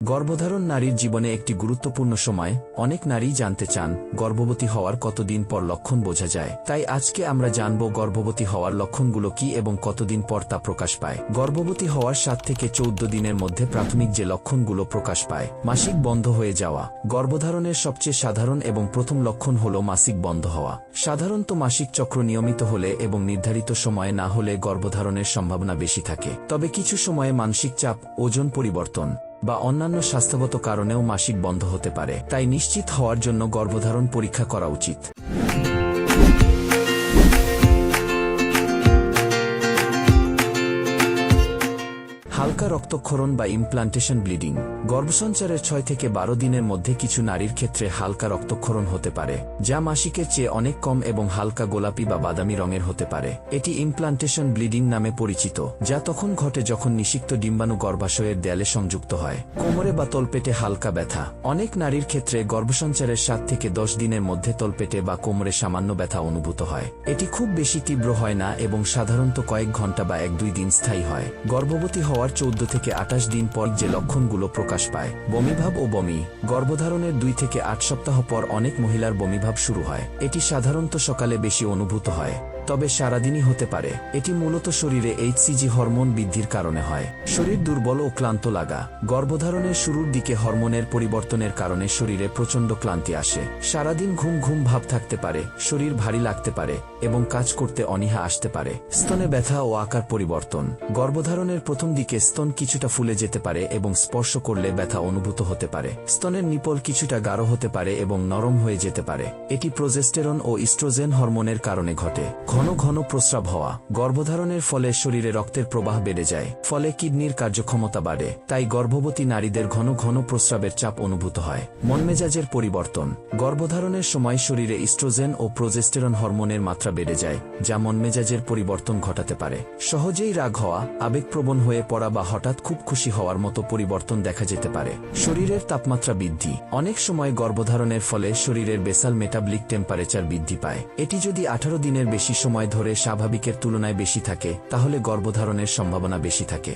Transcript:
গর্ভধারণ নারীর জীবনে একটি গুরুত্বপূর্ণ সময়। অনেক নারী জানতে চান, গর্ভবতী হওয়ার কতদিন পর লক্ষণ বোঝা যায়। তাই আজকে আমরা জানব গর্ভবতী হওয়ার লক্ষণগুলো কি এবং কতদিন পর তা প্রকাশ পায়। গর্ভবতী হওয়ার সাত থেকে চৌদ্দ দিনের মধ্যে প্রাথমিক যে লক্ষণগুলো প্রকাশ পায়, মাসিক বন্ধ হয়ে যাওয়া। গর্ভধারণের সবচেয়ে সাধারণ এবং প্রথম লক্ষণ হল মাসিক বন্ধ হওয়া। সাধারণত মাসিক চক্র নিয়মিত হলে এবং নির্ধারিত সময়ে না হলে গর্ভধারণের সম্ভাবনা বেশি থাকে। তবে কিছু সময়ে মানসিক চাপ, ওজন পরিবর্তন বা অন্যান্য স্বাস্থ্যগত কারণেও মাসিক বন্ধ হতে পারে, তাই নিশ্চিত হওয়ার জন্য গর্ভধারণ পরীক্ষা করা উচিত। হালকা রক্তক্ষরণ বা ইমপ্লান্টেশন ব্লিডিং গর্ভসঞ্চারের ছয় থেকে বারো দিনের মধ্যে কিছু নারীর ক্ষেত্রে হালকা রক্তক্ষরণ হতে পারে, যা মাসিকের চেয়ে অনেক কম এবং হালকা গোলাপি বা বাদামি রঙের হতে পারে। এটি ইমপ্লান্টেশন ব্লিডিং নামে পরিচিত, যা তখন ঘটে যখন নিষিক্ত ডিম্বাণু গর্ভাশয়ের দেয়ালে সংযুক্ত হয়। কোমরে বা তলপেটে হালকা ব্যথা, অনেক নারীর ক্ষেত্রে গর্ভসঞ্চারের সাত থেকে দশ দিনের মধ্যে তলপেটে বা কোমরে সামান্য ব্যথা অনুভূত হয়। এটি খুব বেশি তীব্র হয় না এবং সাধারণত কয়েক ঘণ্টা বা এক দুই দিন স্থায়ী হয়। গর্ভবতী হওয়ার চৌদ্দ থেকে আঠাশ দিন পর যে লক্ষণগুলো প্রকাশ পায়, বমিভাব ও বমি। গর্ভধারণের দুই থেকে আট সপ্তাহ পর অনেক মহিলার বমিভাব শুরু হয়। এটি সাধারণত সকালে বেশি অনুভূত হয়। তবে সারাদিনই হতে পারে। এটি মূলত শরীরে এইচসিজি হরমোন বৃদ্ধির কারণে হয়। শরীর দুর্বল ও ক্লান্ত লাগা। গর্ভধারণের শুরুর দিকে হরমোনের পরিবর্তনের কারণে শরীরে প্রচণ্ড ক্লান্তি আসে। সারাদিন ঘুম ঘুম ভাব থাকতে পারে, শরীর ভারী লাগতে পারে এবং কাজ করতে অনীহা আসতে পারে। স্তনে ব্যথা ও আকার পরিবর্তন। গর্ভধারণের প্রথম দিকে স্তন কিছুটা ফুলে যেতে পারে এবং স্পর্শ করলে ব্যথা অনুভূত হতে পারে। স্তনের নিপল কিছুটা গাঢ় হতে পারে এবং নরম হয়ে যেতে পারে। এটি প্রজেস্টেরন ও ইস্ট্রোজেন হরমোনের কারণে ঘটে। ঘন ঘন প্রস্রাব হওয়া। গর্ভধারণের ফলে শরীরে রক্তের প্রবাহ বেড়ে যায়, ফলে কিডনির কার্যক্ষমতা বাড়ে, তাই গর্ভবতী নারীদের ঘন ঘন প্রস্রাবের চাপ অনুভূত হয়। মনমেজাজের পরিবর্তন। গর্ভধারণের সময় শরীরে ইস্ট্রোজেন ও প্রোজেস্টেরন হরমোনের মাত্রা বেড়ে যায়, যা মনমেজাজের পরিবর্তন ঘটাতে পারে। সহজেই রাগ হওয়া, আবেগপ্রবণ হয়ে পড়া বা হঠাৎ খুব খুশি হওয়ার মতো পরিবর্তন দেখা যেতে পারে। শরীরের তাপমাত্রা বৃদ্ধি। অনেক সময় গর্ভধারণের ফলে শরীরের বেসাল মেটাবলিক টেম্পারেচার বৃদ্ধি পায়। এটি যদি আঠারো দিনের বেশি সময় ধরে স্বাভাবিকের তুলনায় বেশি থাকে তাহলে গর্ভধারণের সম্ভাবনা বেশি থাকে।